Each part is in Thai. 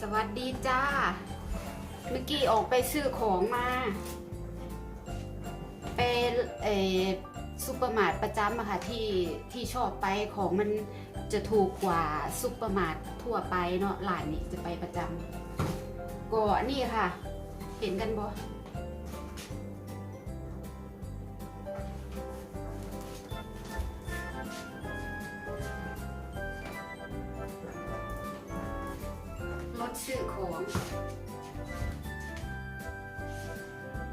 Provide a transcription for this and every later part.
สวัสดีจ้า เมื่อกี้ออกไปซื้อของมาไปเอซูเปอร์มาร์ทประจำอะค่ะที่ที่ชอบไปของมันจะถูกกว่าซูเปอร์มาร์ททั่วไปเนาะหลานนี่จะไปประจำก็นี่ค่ะ เห็นกันบ่ รถซื้อของ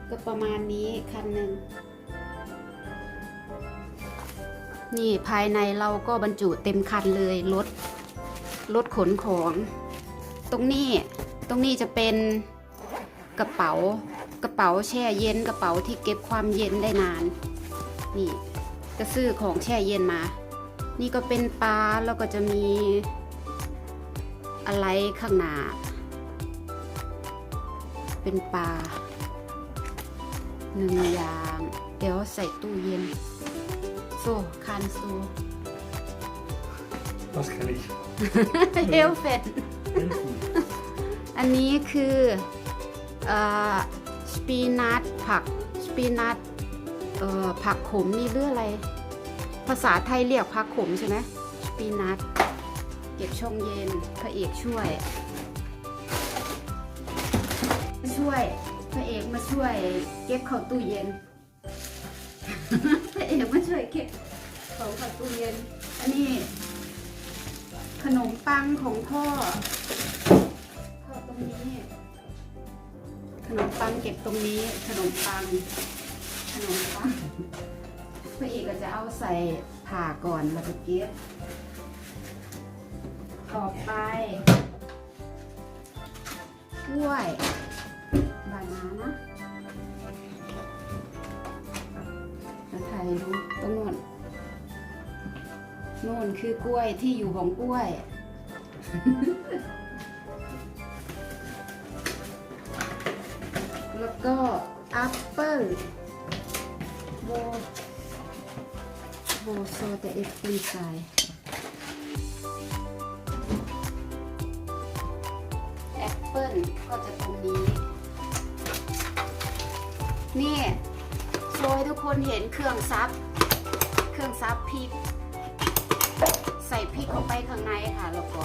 ก็ประมาณนี้คันหนึ่ง นี่ภายในเราก็บรรจุเต็มคันเลยรถรถขนของ ตรงนี้ตรงนี้จะเป็นกระเป๋ากระเป๋าแช่เย็นกระเป๋าที่เก็บความเย็นได้นาน นี่ก็ซื้อของแช่เย็นมา นี่ก็เป็นปลาแล้วก็จะมี อะไรข้างหน้า เป็นปลาหนึ่งอย่าง เดี๋ยวใส่ตู้เย็น โซ่คันโซ่ Was kann ich? เฮลเฟด Helfen. อันนี้คือเอ่อสปีนัทผักสปีนัทเอ่อผักขมนี่เรื่องอะไร ภาษาไทยเรียกผักขมใช่ไหมสปีนัทเก็บช่องเย็นพระเอกช่วยช่วยพระเอกมาช่วย เก็บเข้าตู้เย็นพระเอกมาช่วยเก็บของเข้าตู้เย็น อันนี้ ขนมปังของพ่อพ่อตรงนี้ ขนมปังเก็บตรงนี้ ขนมปัง ขนมปังพระเอกก็จะเอาใส่ผ่าก่อนแล้วก็เก็บ ต่อไปกล้วยบานานะจะถ่ายรูตรงโน้นโน่นคือกล้วยที่อยู่ของกล้วย แล้วก็แอปเปิ้ลโบโบโซเตเอ็กซ์ปลีไซ ก็จะตรงนี้ นี่โชว์ให้ทุกคนเห็นเครื่องซับ เครื่องซับพริก ใส่พริกเข้าไปข้างในค่ะ แล้วก็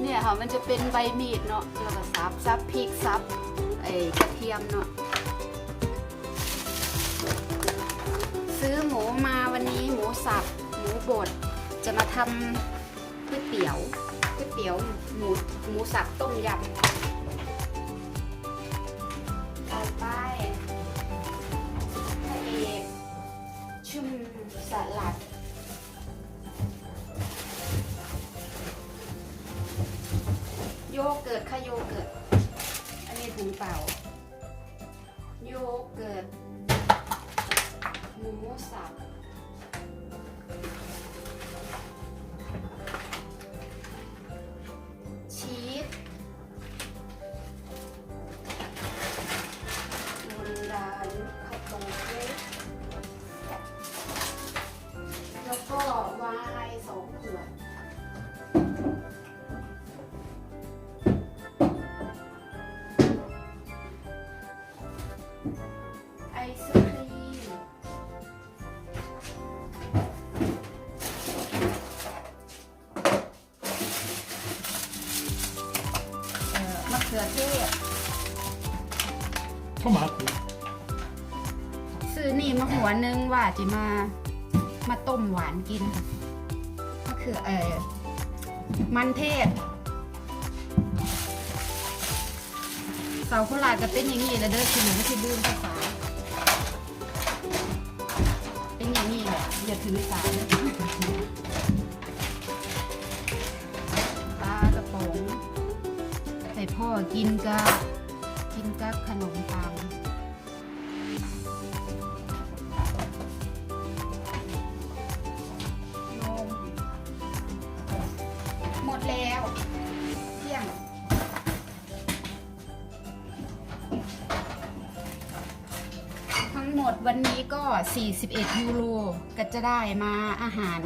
เนี่ยค่ะมันจะเป็นใบมีดเนาะแล้วก็ซับซับพริกซับไอกระเทียมเนาะซื้อหมูมาวันนี้หมูสับ หมูบด จะมาทำก๋วยเตี๋ยวก๋วยเตี๋ยวหมูหมูสับต้มยำต่อไปพระเอกชุ่มสลัดโยเกิร์ตค่ะโยเกิร์ต อันนี้ถุงเปล่า โยเกิร์ตหมูสับ ซื้อนี่มาหัวนึงว่าจะมา มาต้มหวานกินมะเขือเออมันเทศเสาโคราชก็เป็นอย่างนี้แหละเด้อคือหนูไม่ใช่ดื้อภาษาเป็นอย่างนี้แหละอย่าถือสาเลยปลากระป๋องให้พ่อกินกับกินกับขนมปัง ทั้งหมดวันนี้ก็ 41 ยูโรก็จะได้มาอาหาร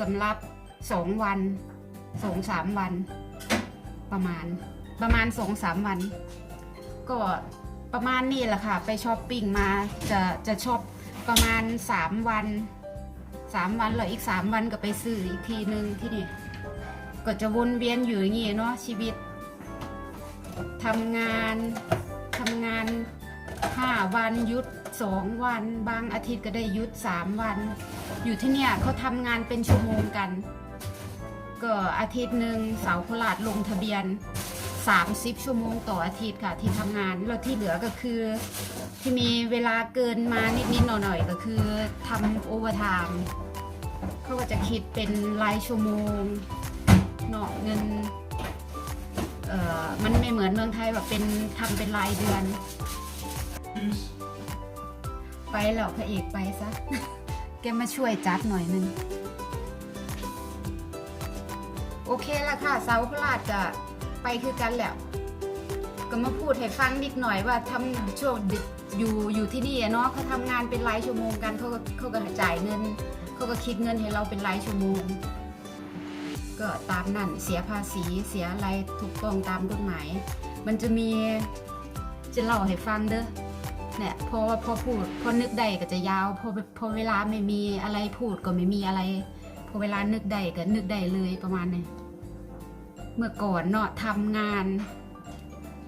สำหรับ 2 วัน2-3วัน ประมาณประมาณ2-3วัน ก็ประมาณนี้แหละค่ะ ไปช้อปปิ้งมาจะจะชอบประมาณ3วัน3วันแล้วอีก3วันก็ไปซื้ออีกทีนึงที่นี่ก็จะวนเวียนอยู่อย่างนี้เนาะชีวิตทำงานทำงาน5 วันหยุด2วัน บางอาทิตย์ก็ได้หยุด3วัน อยู่ที่เนี่ยเขาทำงานเป็นชั่วโมงกัน ก็อาทิตย์หนึ่งเสาโคราชลงทะเบียน 30 ชั่วโมงต่ออาทิตย์ค่ะที่ทำงานแล้วที่เหลือก็คือ ที่มีเวลาเกินมานิดๆหน่อยๆก็คือทำโอเวอร์ไทม์เขาก็จะคิดเป็นรายชั่วโมงเนาะเงินเอ่อมันไม่เหมือนเมืองไทยแบบเป็นทำเป็นรายเดือน ไปแล้วพระเอกไปซะ แกมาช่วยจัดหน่อยนึง โอเคละค่ะสาโคราชจะไปคือกันแหละก็มาพูดให้ฟังนิดหน่อยว่าทำช่วงดึกอยู่อยู่ที่นี่เนาะเขาทำงานเป็นรายชั่วโมงกันเขาก็เขาก็จ่ายเงินเขาก็คิดเงินให้เราเป็นรายชั่วโมง ก็ตามนั่นเสียภาษีเสียอะไรถูกต้องตามกฎหมาย มันจะมีจะเล่าให้ฟังเด้อ เนี่ยพอพอพูดพอนึกได้ก็จะยาวพอพอเวลาไม่มีอะไรพูดก็ไม่มีอะไร พอเวลานึกได้ก็นึกได้เลยประมาณนี้เมื่อก่อนเนาะทำงาน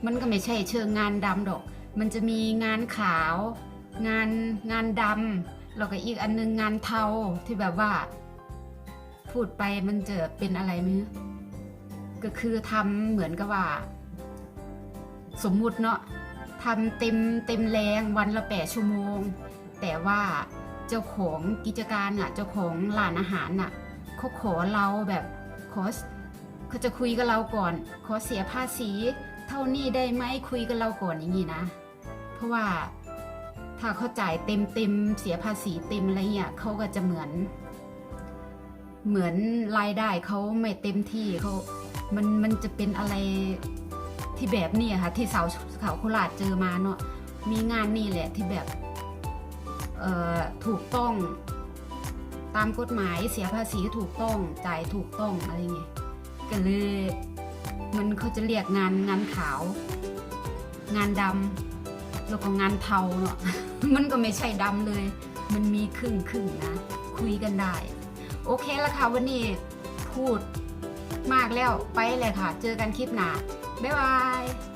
มันก็ไม่ใช่เชิงงานดำดอก มันจะมีงานขาว งานงานดำแล้วก็อีกอันนึงงานเทาที่แบบว่า พูดไปมันจะเป็นอะไรไหมก็คือทำเหมือนกับว่า สมมุติเนาะ ทำเต็มเต็มแรงวันละแปดชั่วโมง แต่ว่าเจ้าของกิจการอะเจ้าของร้านอาหารอะเขาขอเราแบบขอเขาจะคุยกับเราก่อน ขอเสียภาษีเท่านี้ได้ไหมคุยกับเราก่อนอย่างนี้นะ เพราะว่าถ้าเขาจ่ายเต็มเต็มเสียภาษีเต็มอะไรเงี้ยเขาก็จะเหมือน เหมือนรายได้เขาไม่เต็มที่เขามันมันจะเป็นอะไร ที่แบบนี้ค่ะ ที่สาวสาวโคราชเจอมาเนาะมีงานนี่แหละที่แบบถูกต้องตามกฎหมายเสียภาษีถูกต้องจ่ายถูกต้องอะไรเงี้ยก็เลยมันเขาจะเรียกงานงานขาว งานดำแล้วก็งานเทาเนาะมันก็ไม่ใช่ดำเลย มันมีครึ่งครึ่งนะ คุยกันได้ โอเคแล้วค่ะวันนี้พูดมากแล้วไปเลยค่ะ เจอกันคลิปหน้า บ๊ายบาย